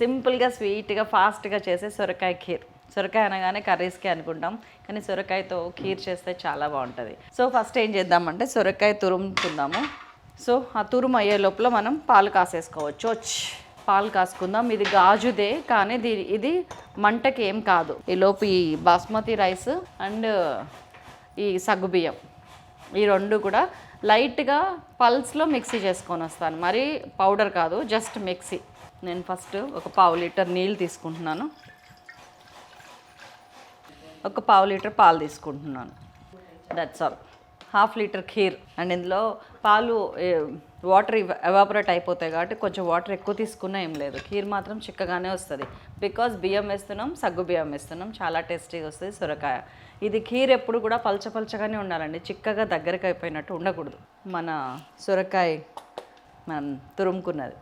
సింపుల్గా స్వీట్గా ఫాస్ట్గా చేసే సొరకాయ ఖీర్. సొరకాయ అనగానే కర్రీస్కి అనుకుంటాం కానీ సొరకాయతో ఖీర్ చేస్తే చాలా బాగుంటుంది. సో ఫస్ట్ ఏం చేద్దామంటే సొరకాయ తురుముకుందాము. సో ఆ తురుము అయ్యే లోపల మనం పాలు కాసేసుకోవచ్చు. వచ్చి పాలు కాసుకుందాం. ఇది గాజుదే కానీ దీని ఇది మంటకి ఏం కాదు. ఈ లోపు ఈ బాస్మతి రైస్ అండ్ ఈ సగ్గుబియ్యం ఈ రెండు కూడా లైట్గా పల్స్లో మిక్సీ చేసుకొని వస్తాను. మరి పౌడర్ కాదు జస్ట్ మిక్సీ. నేను ఫస్ట్ ఒక పావు లీటర్ నీళ్ళు తీసుకుంటున్నాను. ఒక పావు లీటర్ పాలు తీసుకుంటున్నాను. That's all half litre kheer. And ఇందులో పాలు వాటర్ ఎవాపరేట్ అయిపోతాయి కాబట్టి కొంచెం వాటర్ ఎక్కువ తీసుకున్నా ఏం లేదు. ఖీర్ మాత్రం చిక్కగానే వస్తుంది. బికాజ్ బియ్యం వేస్తున్నాం సగ్గు బియ్యం వేస్తున్నాం చాలా టేస్టీగా వస్తుంది సొరకాయ. ఇది ఖీర్ ఎప్పుడు కూడా పల్చ పల్చగానే ఉండాలండి. చిక్కగా దగ్గరకు అయిపోయినట్టు ఉండకూడదు. మన సొరకాయ మనం తురుముకున్నది.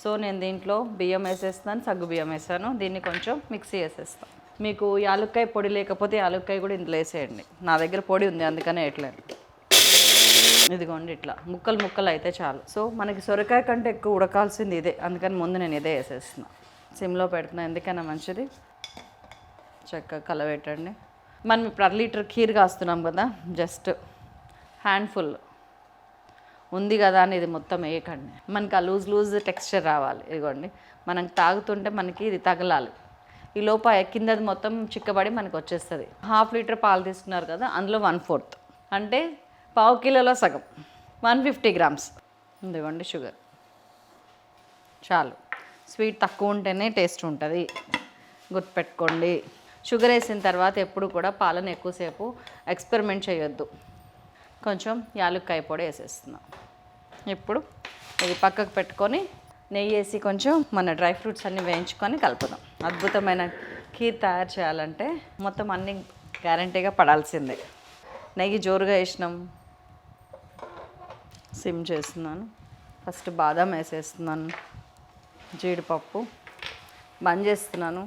సో నేను దీంట్లో బియ్యం వేసేస్తాను సగ్గు బియ్యం వేసాను. దీన్ని కొంచెం మిక్సీ వేసేస్తాను మీకు యాలుక్కాయ పొడి లేకపోతే యాలుక్కాయ కూడా ఇందులో వేసేయండి. నా దగ్గర పొడి ఉంది అందుకనే వేయట్లేదు. ఇదిగోండి ఇట్లా. ముక్కలు ముక్కలు అయితే చాలు. సో మనకి సొరకాయ కంటే ఎక్కువ ఉడకాల్సింది ఇదే. అందుకని ముందు నేను ఇదే వేసేస్తున్నా. సిమ్లో పెడుతున్నా ఎందుకైనా మంచిది. చక్కగా కలబెట్టండి. మనం ఇప్పుడు అర లీటర్ ఖీర్ కాస్తున్నాం కదా జస్ట్ హ్యాండ్ఫుల్. ఉంది కదా అని ఇది మొత్తం వేయకండి మనకి ఆ లూజ్ లూజ్ టెక్స్చర్ రావాలి. ఇదిగోండి. మనం తాగుతుంటే మనకి ఇది తగలాలి. ఈ లోప కిందది మొత్తం చిక్కబడి మనకు వచ్చేస్తుంది. హాఫ్ లీటర్ పాలు తీసుకున్నారు కదా అందులో వన్ ఫోర్త్. అంటే పావు కిలోలో సగం. One fifty grams. ఇదిగోండి షుగర్. చాలు. స్వీట్ తక్కువ ఉంటేనే టేస్ట్ ఉంటుంది. గుర్తుపెట్టుకోండి. షుగర్ వేసిన తర్వాత ఎప్పుడు కూడా పాలను ఎక్కువసేపు ఎక్స్పెరిమెంట్ చేయొద్దు. కొంచెం యాలుక్కాయ పొడి వేసేస్తున్నాం. ఇప్పుడు ఇది పక్కకు పెట్టుకొని నెయ్యి వేసి కొంచెం మన డ్రై ఫ్రూట్స్ అన్నీ వేయించుకొని కలుపుదాం. అద్భుతమైన కీర్ తయారు చేయాలంటే మొత్తం అన్నీ గ్యారంటీగా పడాల్సిందే. నెయ్యి జోరుగా వేసినాం. సిమ్ చేస్తున్నాను. ఫస్ట్ బాదం వేసేస్తున్నాను. జీడిపప్పు బంద్ చేస్తున్నాను.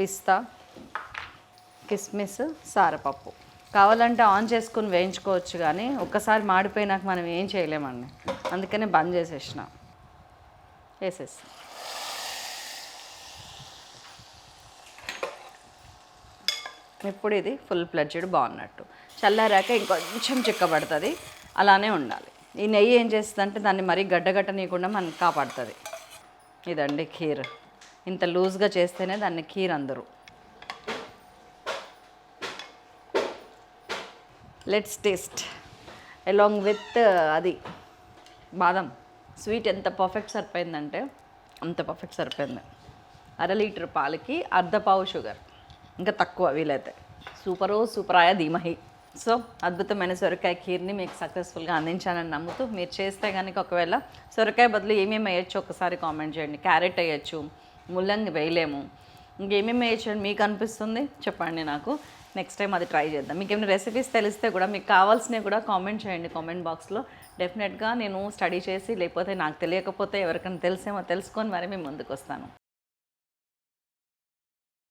పిస్తా కిస్మిస్ సారపప్పు. కావాలంటే ఆన్ చేసుకుని వేయించుకోవచ్చు కానీ ఒక్కసారి మాడిపోయినాక మనం ఏం చేయలేమండి. అందుకనే బంద్ చేసేసిన. వేసేసి. ఇప్పుడు ఇది ఫుల్ ప్లడ్జెడ్ బాగున్నట్టు. చల్లారాక ఇంకొంచెం చిక్కబడుతుంది అలానే ఉండాలి. ఈ నెయ్యి ఏం చేస్తుందంటే దాన్ని మరీ గడ్డగట్టనీయకుండా మనకి కాపాడుతుంది. ఇదండి ఖీర్ ఇంత లూజ్గా చేస్తేనే దాన్ని ఖీర్ అందరు. లెట్స్ టేస్ట్ అలాంగ్ విత్ అది బాదం. స్వీట్ ఎంత పర్ఫెక్ట్ సరిపోయిందంటే అంత పర్ఫెక్ట్ సరిపోయింది. అర లీటర్ పాలకి అర్ధ పావు షుగర్ ఇంకా తక్కువ వీలైతే. సూపరో సూపరాయ ధీమహి. సో అద్భుతమైన సొరకాయ ఖీర్ని మీకు సక్సెస్ఫుల్గా అందించానని నమ్ముతూ మీరు చేస్తే కనుక ఒకవేళ సొరకాయ బదులు ఏమేమి వేయచ్చు ఒకసారి కామెంట్ చేయండి. క్యారెట్ వేయచ్చు ముల్లంగి వేయలేము. ఇంకేమేమి వేయచ్చండి మీకు అనిపిస్తుంది? చెప్పండి నాకు. నెక్స్ట్ టైం అది ట్రై చేద్దాం. మీకు ఏమైనా రెసిపీస్ తెలిస్తే కూడా మీకు కావాల్సినవి కూడా కామెంట్ చేయండి కామెంట్ బాక్స్లో డెఫినెట్గా నేను స్టడీ చేసి లేకపోతే నాకు తెలియకపోతే ఎవరికైనా తెలిసేమో తెలుసుకొని మరి మేము ముందుకు వస్తాను